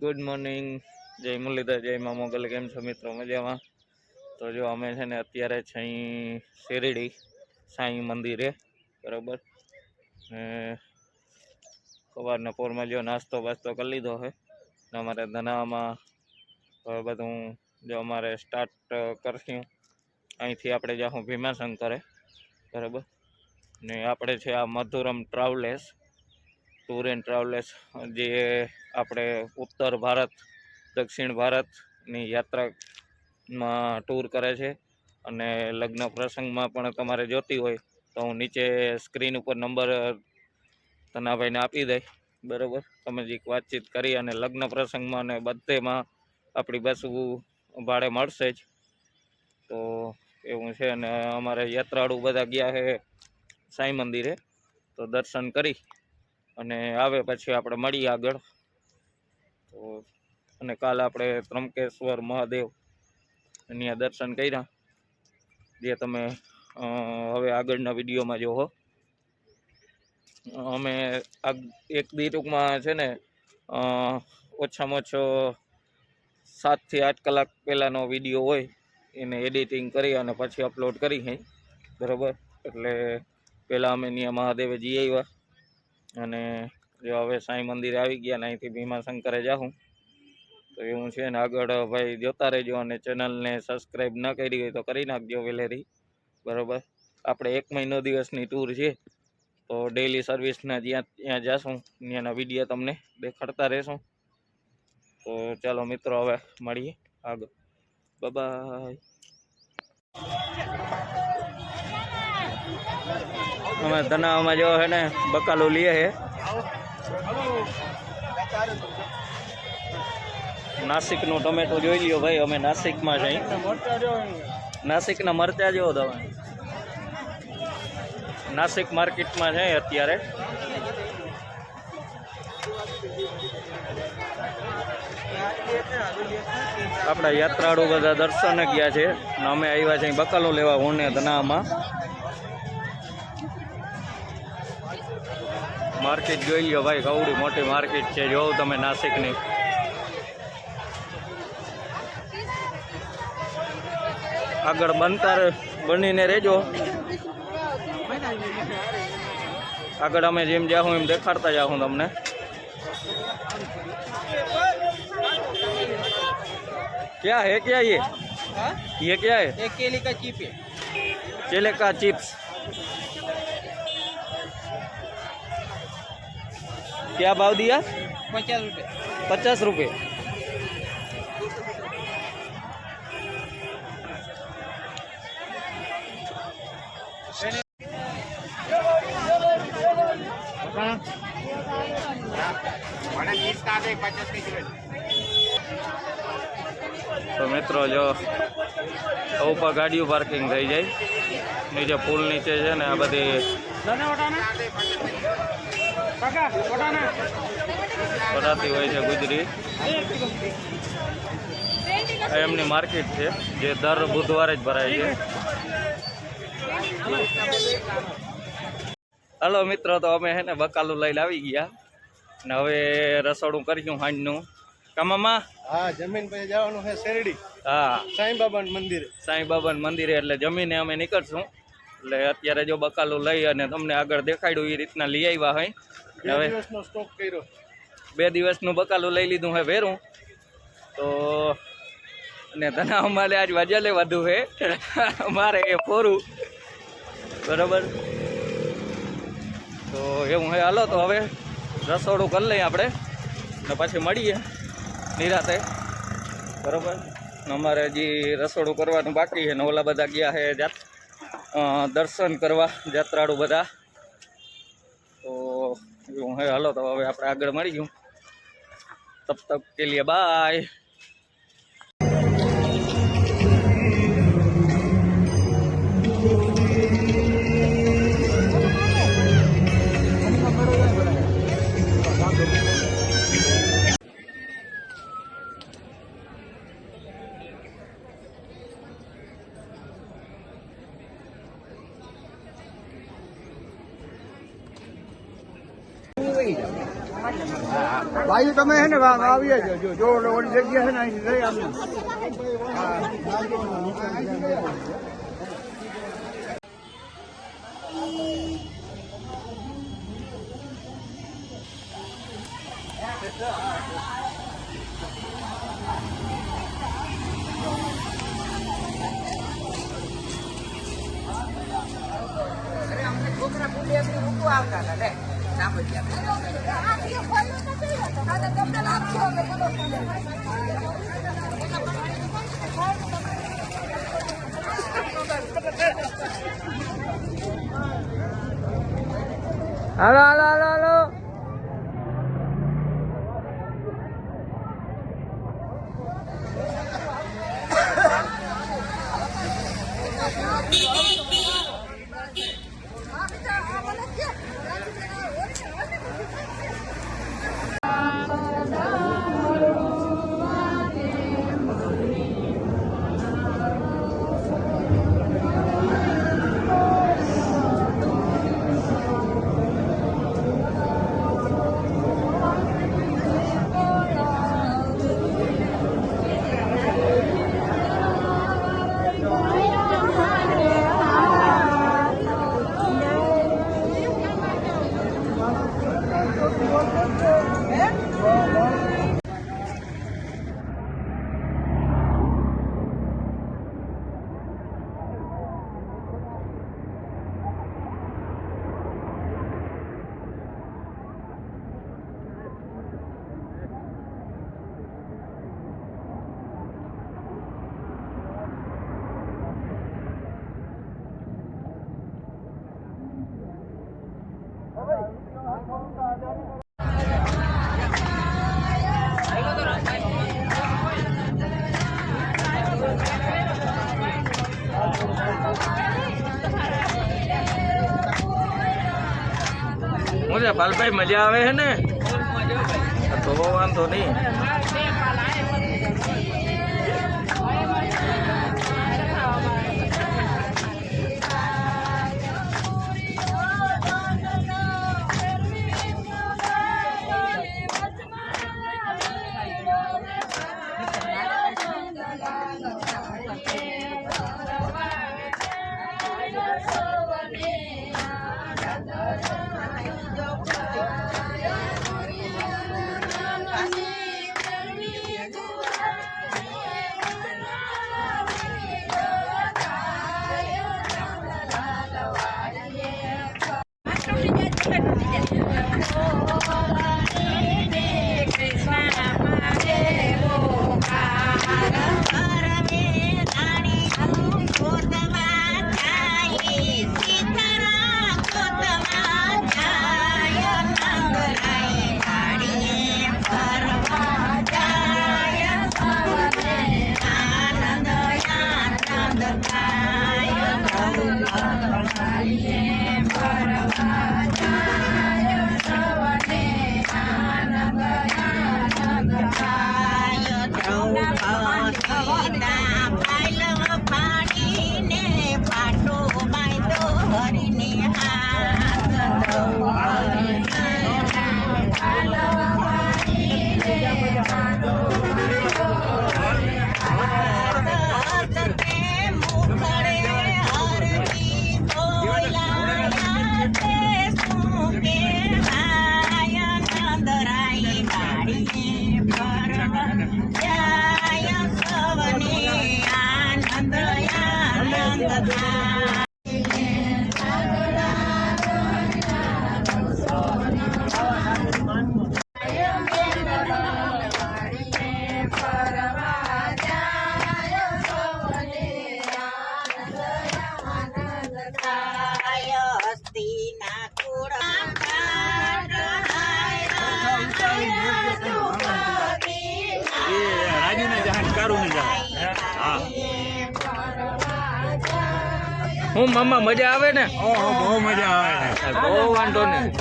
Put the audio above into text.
Good morning જય મુરલીધર, જય મા મોગલ. કેમ છો મિત્રો? મજામાં? તો જો અમે છે ને અત્યારે છે શેરડી સાંઈ મંદિરે, બરાબર? સવારના પોરમાં જો નાસ્તો બાસ્તો કરી લીધો છે. ને અમારે ધનામાં બધું જો અમારે સ્ટાર્ટ કરશું. અહીંથી આપણે જાઉં ભીમાશંકરે, બરાબર? ને આપણે છે આ Madhuram travels tour and travels જે આપણે ઉત્તર ભારત, દક્ષિણ ભારતની યાત્રામાં ટૂર કરે છે. અને લગ્ન પ્રસંગમાં પણ તમારે જોતી હોય તો હું નીચે સ્ક્રીન ઉપર નંબર તનાભાઈને આપી દઈ બરાબર? તમે જે વાતચીત કરી અને લગ્ન પ્રસંગમાં અને બધેમાં આપણી બસ ભાડે મળશે જ. તો એવું છે અને અમારે યાત્રાળુ બધા ગયા છે સાંઈ મંદિરે. તો દર્શન કરી. અને આવે પછી આપણે મળીએ આગળ. તો અને કાલ આપણે ત્રંકેશ્વર મહાદેવ એની દર્શન કર્યા. જે તમે હવે આગળના વિડીયોમાં જોવો. અમે આ એક દી ટૂંકમાં છે ને ઓછામાં ઓછો સાતથી આઠ કલાક પહેલાંનો વીડિયો હોય, એને એડિટિંગ કરી અને પછી અપલોડ કરી બરાબર? એટલે પહેલાં અમે ત્યાં મહાદેવે જઈ આવ્યા. અને જો હવે સાંઈ મંદિરે આવી ગયા ને અહીંથી ભીમાશંકરે જાઉં તો એવું છે ને આગળ ભાઈ જોતા રહેજો અને ચેનલને સબસ્ક્રાઈબ ન કરી હોય તો કરી નાખજો વેલેરી, બરાબર? આપણે એક મહિનો દિવસની ટૂર છે, તો ડેઈલી સર્વિસના જ્યાં ત્યાં જશું, ત્યાંના વીડિયો તમને દેખાડતા રહેશું. તો ચાલો મિત્રો, હવે મળીએ આગળ. બાય અમે તનાવમાં જો છે ને, બકાલો લઈએ છે. નાસિકનું ટમેટું જોઈ લ્યો ભાઈ, અમે નાસિકમાં જઈ નાસિકના મરચા જેવો તમે નાસિક માર્કેટમાં છે અત્યારે. આપણા યાત્રાળુ બધા દર્શને ગયા છે. અમે આવ્યા છીએ બકાલું લેવા, હું ને ધનામાં માર્કેટ જોઈ લ્યો ભાઈ કવડી મોટી માર્કેટ છે જોઉં તમે નાસિકની આગળ બનતા બનીને રહેજો આગળ અમે જેમ જાઉં એમ દેખાડતા જાઉં તમને क्या है क्या ये ये क्या है एक केले का चिप है केले का चिप्स क्या भाव दिया? पचास रुपये। पचास रुपये। તો મિત્રો, જો ઉપર ગાડીઓ પાર્કિંગ થઈ જાય. નીચે પુલ નીચે છે ને આ બધી ભરાતી હોય છે ગુજરી. એમની માર્કેટ છે, જે દર બુધવારે જ ભરાય છે. હાલો મિત્રો, તો અમે હે ને બકાલું લઈને આવી ગયા. ને હવે રસોડું કર્યું હાંજનું. કામામાં હા જમીન પછી જવાનું છે શેરડી. હા. સાંઈ બાબા મંદિરે. સાંઈ બાબાના મંદિરે એટલે જમીને અમે નીકળશું. એટલે અત્યારે જો બકાલું લઈ અને તમને આગળ દેખાડ્યું એ રીતના લઈ આવ્યા હોય હવે દિવસનો સ્ટોક કર્યો. બે દિવસનું બકાલું લઈ લીધું હે વેરું. તો અને તને અમારે આજ વજલે વધુ હે. મારે એ ફોરું. બરાબર? તો એવું હે હાલો તો હવે રસોડું કરી લઈએ આપણે. ને પછી મળીએ. નિરાતે. બરાબર? અમારે હજી રસોડું કરવાનું બાકી છે. ને ઓલા બધા ગયા છે જાત દર્શન કરવા, જાત્રાળુ બધા. તો એવું હે. હાલો તો હવે આપણે આગળ મળી ગયું. તબ તક કે લીએ બાય. ભાઈ, તમે છે ને આવી જજો જો ઓલી જગ્યા છે ને, અહીં જઈ આમ. અરે, અમને છોકરા પૂરી આવતા હતા ને આમને હાલો હાલો હાલો હાલો હું છે પાલભાઈ મજા આવે છે ને? તો વાંધો નહીં. Thank you. હું મામા મજા આવે ને? બહુ મજા આવે બહુ વાંધો નહીં.